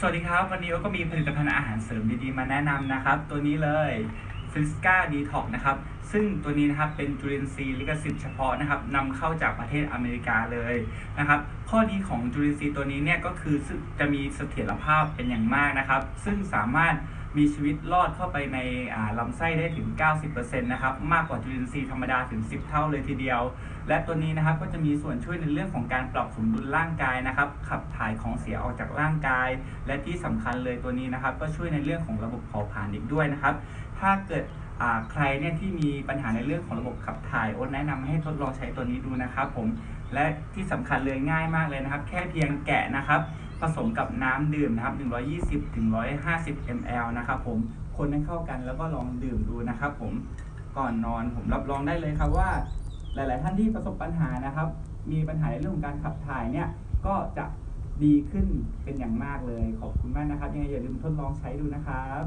สวัสดีครับ วันนี้ก็มีผลิตภัณฑ์อาหารเสริมดีๆ มาแนะนำนะครับ ตัวนี้เลยฟิสกาดีท็อกนะครับ ซึ่งตัวนี้นะครับเป็นจุลินทรีย์ลิขสิทธิ์เฉพาะนะครับนำเข้าจากประเทศอเมริกาเลยนะครับ ข้อดีของจุลินทรีย์ตัวนี้เนี่ยก็คือจะมีเสถียรภาพเป็นอย่างมากนะครับ ซึ่งสามารถมีชีวิตรอดเข้าไปในลำไส้ได้ถึง 90%นะครับ มากกว่าจุลินทรีย์ธรรมดาถึง 10 เท่าเลยทีเดียว และตัวนี้นะครับก็จะมีส่วนช่วยในเรื่องของการปรับสมดุลร่างกายนะครับ ขับถ่ายของเสียออกจากร่างกาย และที่สำคัญเลยตัวนี้นะครับ ก็ช่วยในเรื่องของระบบเผาผลาญอีกด้วยนะครับ ถ้าเกิดใครเนี่ยที่มีปัญหาในเรื่องของระบบขับถ่ายโอ๊ตแนะนำให้ทดลองใช้ตัวนี้ดูนะครับผมและที่สำคัญเลยง่ายมากเลยนะครับ แค่เพียงแกะนะครับ ผสมกับน้ำดื่มนะครับ 120ถึง150 ml นะครับผมคนให้เข้ากันแล้วก็ลองดื่มดูนะครับ ผมก่อนนอนผมรับรองได้เลยครับว่า หลาย ๆ ท่านที่ประสบปัญหานะครับ มีปัญหาในเรื่องของการขับถ่ายเนี่ยก็จะดีขึ้นเป็นอย่างมากเลย ขอบคุณมากนะครับ ยังไงอย่าลืมทดลองใช้ดูนะครับ